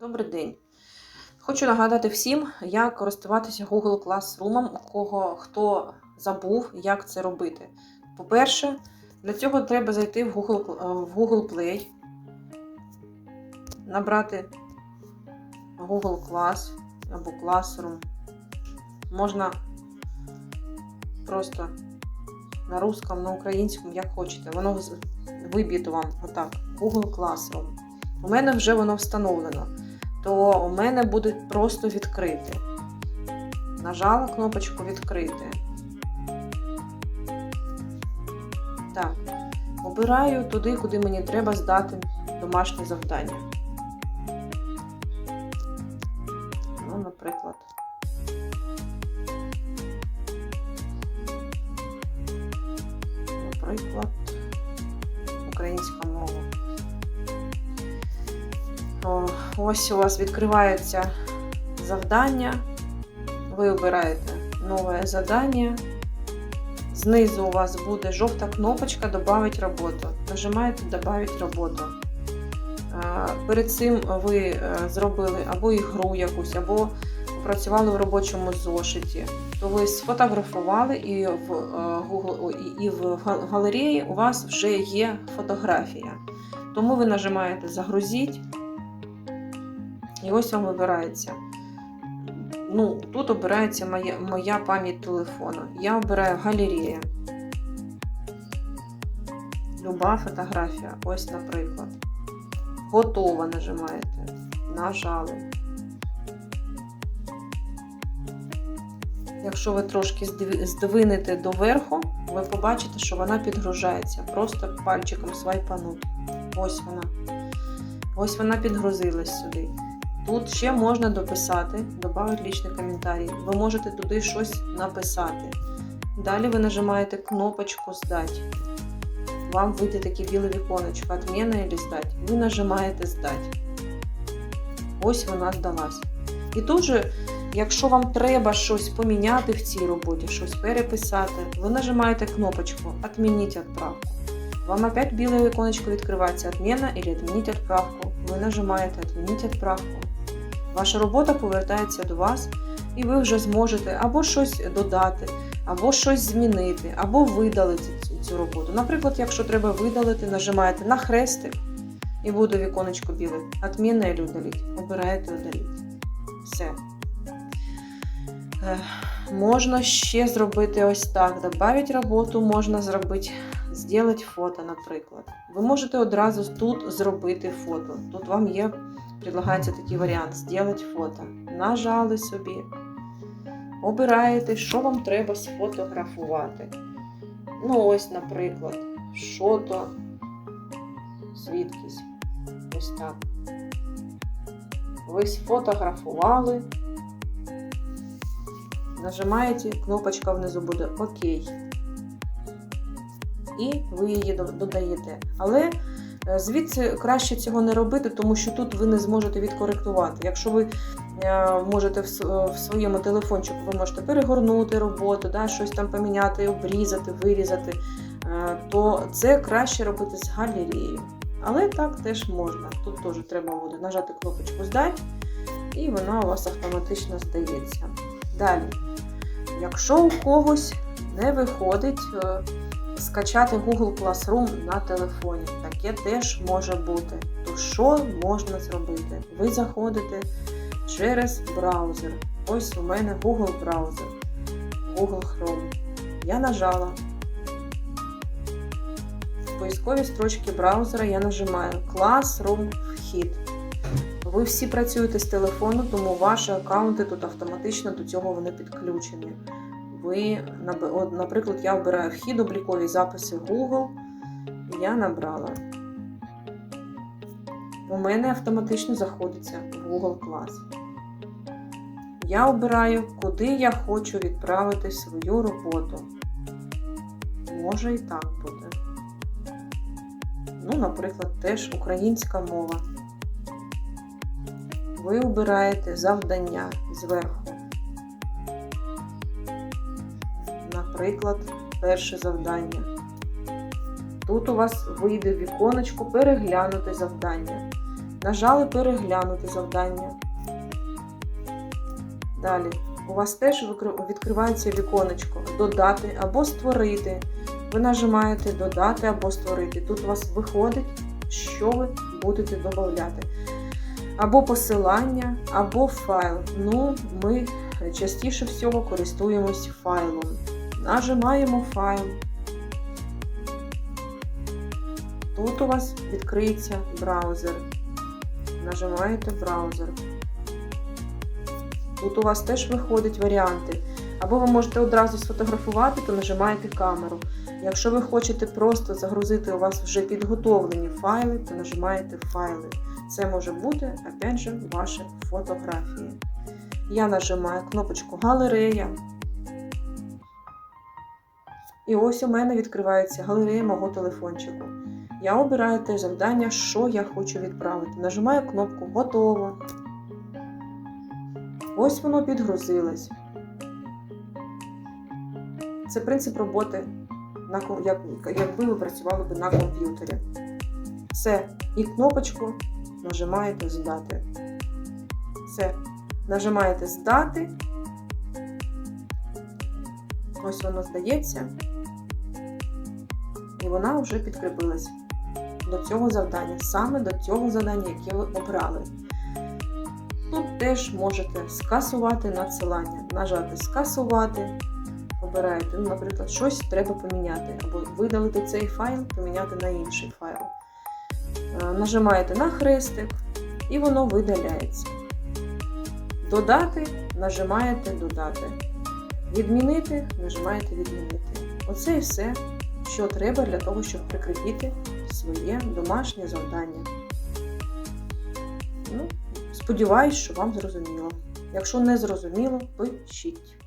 Добрий день. Хочу нагадати всім, як користуватися Google Classroom, у кого хто забув, як це робити. По-перше, для цього треба зайти в Google, е, в Google Play, набрати Google Class або Classroom. Можна просто на русском, на українському, як хочете. Воно виб'є вам отак. Google Classroom. У мене вже воно встановлено то у мене буде просто відкрити. Нажала кнопочку відкрити. Так, обираю туди, куди мені треба здати домашнє завдання. Ну, наприклад. Наприклад, українська мова. Ось у вас відкривається завдання. Ви обираєте нове завдання. Знизу у вас буде жовта кнопочка Добавить роботу. Нажимаєте Добавить роботу. Перед цим ви е, зробили або ігру якусь, або працювали в робочому зошиті, то ви сфотографували і в е, Google і в галереї у вас вже є фотографія. Тому ви нажимаєте Загрузіть. І ось вам вибирається. Ну, тут обирається моя, моя пам'ять телефону. Я обираю галерея. Люба фотографія. Ось, наприклад. Готово нажимаєте. Нажали. Якщо ви трошки здвинете доверху, ви побачите, що вона підгружається. Просто пальчиком свайпанути. Ось вона. Ось вона підгрузилась сюди. Тут ще можна дописати, додати лічний коментарі. Ви можете туди щось написати. Далі ви нажимаєте кнопочку Здать. Вам вийде таке біле віконечко «Отміна» або здать. Ви нажимаєте Здать. Ось вона здалась. І тут же, якщо вам треба щось поміняти в цій роботі, щось переписати, ви нажимаєте кнопочку «Отмініть відправку». Вам опять біле віконечко відкривається «Отміна» або «Отмініть відправку». Ви нажимаєте «Отмініть відправку». Ваша робота повертається до вас, і ви вже зможете або щось додати, або щось змінити, або видалити цю, роботу. Наприклад, якщо треба видалити, нажимаєте на хрестик і буде віконечко біле. Атміна і удаліть. Обираєте удаліть. Все. Можна ще зробити ось так. Добавити роботу можна зробити, зробити фото, наприклад. Ви можете одразу тут зробити фото. Тут вам є предлагається такий варіант зробити фото. Нажали собі, обираєте, що вам треба сфотографувати. Ну, ось, наприклад, що то свідкість. Ось так. Ви сфотографували. Нажимаєте, кнопочка внизу буде ОК. І ви її додаєте. Але Е, Звідси краще цього не робити, тому що тут ви не зможете відкоректувати. Якщо ви е, можете в своєму телефончику, ви можете перегорнути роботу, да, щось там поміняти, обрізати, вирізати, е, то це краще робити з галереєю. Але так теж можна. Тут теж треба буде нажати кнопочку Здать, і вона у вас автоматично здається. Далі, якщо у когось не виходить е, скачати Google Classroom на телефоні. Таке теж може бути. То що можна зробити? Ви заходите через браузер. Ось у мене Google браузер, Google Chrome. Я нажала. В поисковій строчці браузера я нажимаю Classroom вхід. Ви всі працюєте з телефону, тому ваші аккаунти тут автоматично до цього вони підключені ви, наприклад, я обираю вхід, облікові записи Google, я набрала. У мене автоматично заходиться Google Class. Я обираю, куди я хочу відправити свою роботу. Може і так буде. Ну, наприклад, теж українська мова. Ви обираєте завдання зверху. Наприклад, перше завдання. Тут у вас вийде віконечко переглянути завдання. Нажали переглянути завдання. Далі. У вас теж відкривається віконечко Додати або створити. Ви нажимаєте Додати або створити. Тут у вас виходить, що ви будете додати. Або посилання, або файл. Ну, ми частіше всього користуємось файлом. Нажимаємо файл. Тут у вас відкриється браузер. Нажимаєте браузер. Тут у вас теж виходять варіанти. Або ви можете одразу сфотографувати, то нажимаєте камеру. Якщо ви хочете просто загрузити у вас вже підготовлені файли, то нажимаєте файли. Це може бути, опять же, ваші фотографії. Я нажимаю кнопочку Галерея. І ось у мене відкривається галерея мого телефончику. Я обираю те завдання, що я хочу відправити. Нажимаю кнопку Готово. Ось воно підгрузилось. Це принцип роботи, якби ви працювали б на комп'ютері. Все. І кнопочку нажимаєте Здати. Все. Нажимаєте Здати. Ось воно здається. І вона вже підкріпилась до цього завдання, саме до цього завдання, яке ви обрали. Тут теж можете скасувати надсилання, нажати скасувати, обираєте, ну, наприклад, щось треба поміняти, або видалити цей файл, поміняти на інший файл. Е, Нажимаєте на хрестик і воно видаляється. Додати, нажимаєте додати. Відмінити, нажимаєте відмінити. Оце і все, що треба для того, щоб прикріпити своє домашнє завдання. Ну, сподіваюсь, що вам зрозуміло. Якщо не зрозуміло, пишіть.